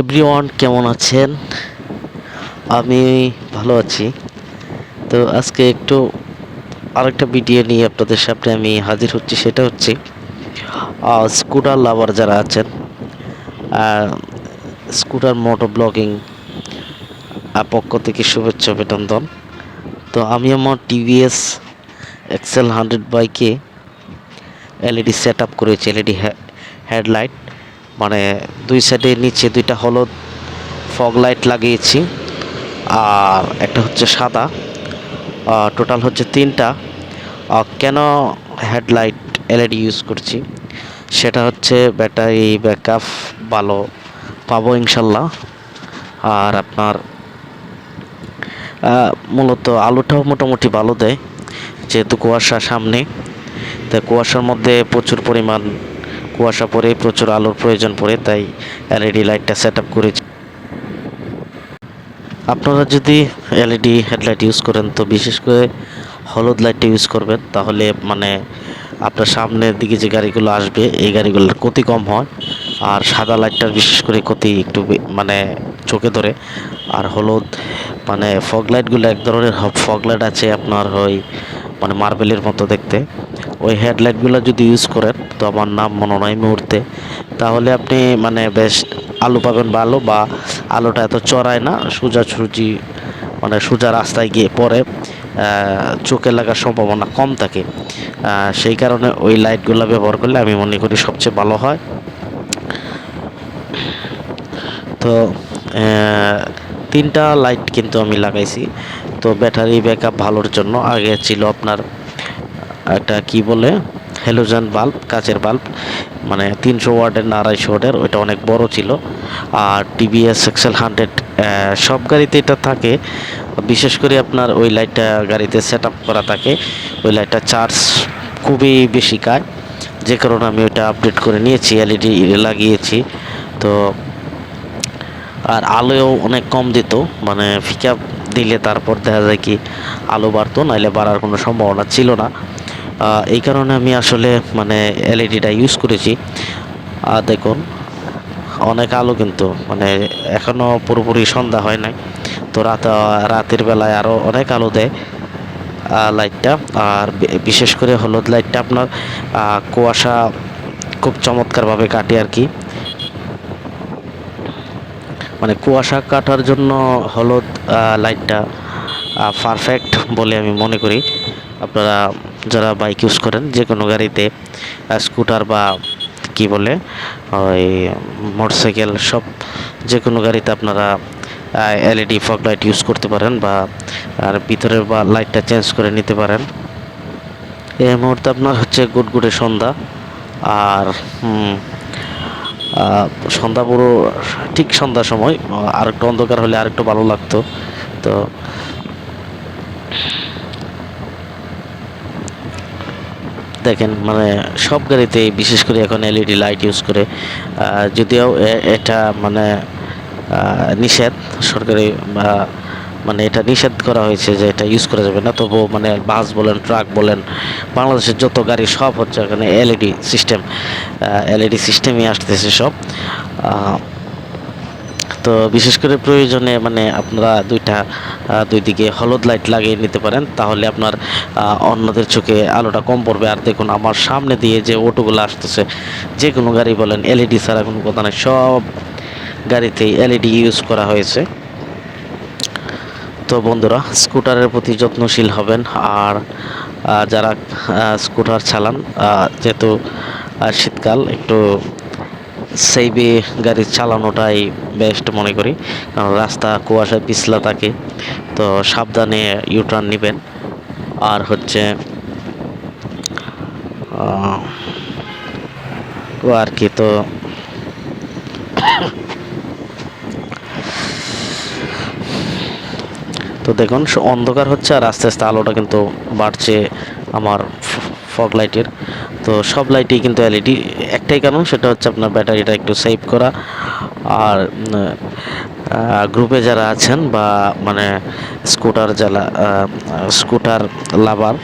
Everyone কেমন আছেন? আমি ভালো আছি। তো আজকে একটু আরেকটা ভিডিও নিয়ে আপনাদের সামনে আমি হাজির হচ্ছি, সেটা হচ্ছে স্কুটার লাভার যারা আছেন স্কুটার মোটর ব্লগিং পক্ষ থেকে শুভেচ্ছা, অভিনন্দন। তো আমি আমার টিভিএস এক্সেল হান্ড্রেড বাইকে এলইডি সেট আপ করেছি এলইডি হেডলাইট মানে দুই সাইডে নিচে দুইটা হলুদ ফগ লাইট লাগিয়েছি। আর একটা হচ্ছে সাদা। টোটাল হচ্ছে তিনটা। কেন হেডলাইট এলইডি ইউজ করছি? সেটা হচ্ছে ব্যাটারি ব্যাকআপ ভালো পাবো ইনশাল্লাহ। আর আপনার মূলত আলোটাও মোটামুটি ভালো দেয়, যেহেতু কুয়াশা সামনে। তাই কুয়াশার মধ্যে প্রচুর পরিমাণ কুয়াশা পড়ে প্রচুর আলোর প্রয়োজন পড়ে তাই এলইডি লাইটটা সেট আপ করেছি। আপনারা যদি এলইডি হেডলাইট ইউজ করেন, তো বিশেষ করে হলুদ লাইটটা ইউজ করবেন, তাহলে মানে আপনার সামনের দিকে যে গাড়িগুলো আসবে, এই গাড়িগুলোর ক্ষতি কম হয়। আর সাদা লাইটটার বিশেষ করে ক্ষতি একটু মানে চোখে ধরে। আর হলুদ মানে ফগ লাইটগুলো এক ধরনের ফগ লাইট আছে আপনার ওই মানে মার্বেলের মতো দেখতে। ওই হেডলাইটগুলো যদি ইউজ করেন, তো আমার নাম মনে নয় মুহূর্তে। তাহলে আপনি মানে বেশ আলো পাবেন ভালো বা আলোটা এত চড়ায় না, সোজা সোজাসুজি মানে সোজা রাস্তায় গিয়ে পরে চোখে লাগার সম্ভাবনা কম থাকে। সেই কারণে ওই লাইটগুলো ব্যবহার করলে আমি মনে করি সবচেয়ে ভালো হয়। তো তিনটা লাইট কিন্তু আমি লাগাইছি। তো ব্যাটারি ব্যাকআপ ভালোর জন্য আগে ছিল আপনার একটা কি বলে? হ্যালোজেন বাল্ব, কাচের বাল্ব মানে তিনশো ওয়ার্ডের না আড়াইশো ওয়ার্ডের ওইটা অনেক বড় ছিল। আর টিভিএস, এক্সেল হান্ড্রেড সব গাড়িতে এটা থাকে। বিশেষ করে আপনার ওই লাইটটা গাড়িতে সেট করা থাকে। ওই লাইটটা চার্জ খুবই বেশি কায় যে কারণে আমি ওইটা আপডেট করে নিয়েছি, এলইডি লাগিয়েছি। তো, আর আলোও অনেক কম দিত। মানে ফিকা দিলে তারপর দেখা যায় কি আলো বাড়তো, নাইলে বাড়ার কোনো সম্ভাবনা ছিল না। এই কারণে আমি আসলে মানে এলইডিটা ইউজ করেছি। আর দেখুন, অনেক আলো কিন্তু মানে এখনও পুরোপুরি সন্ধ্যা হয় নাই। তো রাত রাতের বেলায় আরও অনেক আলো দেয় লাইটটা আর বিশেষ করে হলুদ লাইটটা আপনার কুয়াশা খুব চমৎকারভাবে কাটে আর কি। মানে কুয়াশা কাটার জন্য হলুদ লাইটটা পারফেক্ট বলে আমি মনে করি। আপনারা যারা বাইক ইউজ করেন যে কোনো গাড়িতে স্কুটার বা কি বলে, ওই মোটরসাইকেল সব যে কোনো গাড়িতে আপনারা এলইডি ফগ লাইট ইউজ করতে পারেন বা, আর ভিতরের বা লাইটটা চেঞ্জ করে নিতে পারেন। এই মুহূর্তে আপনার হচ্ছে গুটগুটে সন্ধ্যা, আর সন্ধ্যা পুরো ঠিক সন্ধ্যার সময় আর একটু অন্ধকার হলে আর একটু ভালো লাগতো। তো দেখেন মানে সব গাড়িতে বিশেষ করে এখন এলইডি লাইট ইউজ করে যদিও এটা মানে নিষেধ, সরকারি, বা মানে এটা নিষেধ করা হয়েছে যে এটা ইউজ করা যাবে না। তবুও মানে বাস বলেন ট্রাক বলেন, বাংলাদেশের যত গাড়ি সব হচ্ছে এখানে এলইডি সিস্টেম এলইডি সিস্টেমই আসতেছে সব। তো বিশেষ করে প্রয়োজনে মানে আপনারা দুইটা দুই দিকে হলুদ লাইট লাগিয়ে নিতে পারেন, তাহলে আপনার অন্যদের চোখে আলোটা কম পড়বে। আর দেখুন, আমার সামনে দিয়ে যে অটোগুলো আসতেছে, যে কোনো গাড়ি বলেন এলইডি ছাড়া কোনো কথা নাই, সব গাড়িতেই এলইডি ইউজ করা হয়েছে। তো বন্ধুরা, স্কুটারের প্রতি যত্নশীল হবেন, আর যারা স্কুটার চালান যেহেতু শীতকাল, একটু সেইবে গাড়ি চালানোটাই বেস্ট মনে করি। কারণ রাস্তা কুয়াশায় পিছলা থাকে, তো সাবধানে ইউটার্ন নেবেন। আর হচ্ছে আর কি তো তো দেখুন, অন্ধকার হচ্ছে আর আস্তে আস্তে আলোটা কিন্তু বাড়ছে আমার ফগ লাইটের। তো সব লাইটই কিন্তু এলইডি। একটাই কারণ, সেটা হচ্ছে আপনার ব্যাটারিটা একটু সেভ করা। আর গ্রুপে যারা আছেন বা মানে স্কুটার যারা স্কুটার লাভার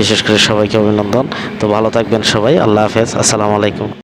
বিশেষ করে সবাইকে অভিনন্দন। তো ভালো থাকবেন সবাই। আল্লাহ হাফেজ। আসসালামু আলাইকুম।